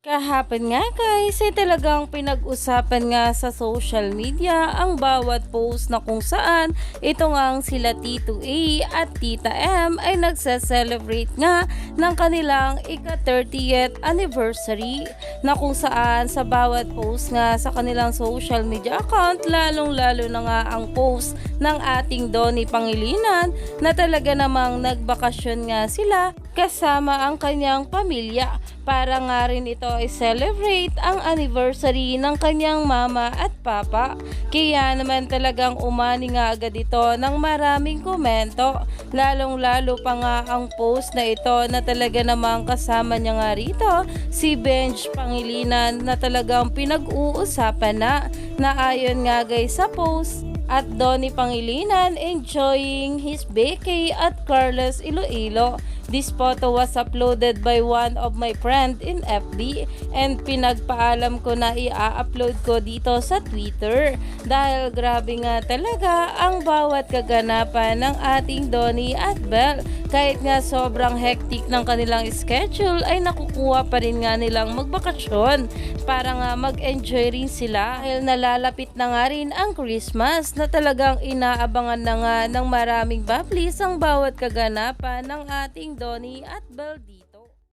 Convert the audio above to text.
Kahapon nga guys, ay talagang pinag-usapan nga sa social media ang bawat post na kung saan ito nga ang sila Tito A at Tita M ay nagse-celebrate nga ng kanilang ika-30th anniversary na kung saan sa bawat post nga sa kanilang social media account lalong lalo na nga ang post ng ating Donnie Pangilinan na talaga namang nagbakasyon nga sila kasama ang kanyang pamilya para nga rin ito ay celebrate ang anniversary ng kanyang mama at papa. Kaya naman talagang umani nga agad ito ng maraming komento. Lalong lalo pa nga ang post na ito na talaga namang kasama niya nga rito si Benj Pangilinan na talagang pinag-uusapan na na ayon nga guys sa post at Donnie Pangilinan enjoying his vacay at Carlos Iloilo. This photo was uploaded by one of my friend in FB and pinagpaalam ko na i-upload ko dito sa Twitter dahil grabe nga talaga ang bawat kaganapan ng ating Donnie at Belle. Kahit nga sobrang hectic ng kanilang schedule ay nakukuha pa rin nga nilang magbakasyon para nga mag-enjoy rin sila dahil nalalapit na nga rin ang Christmas na talagang inaabangan na nga ng maraming bablis ang bawat kaganapan ng ating Donnie at dito.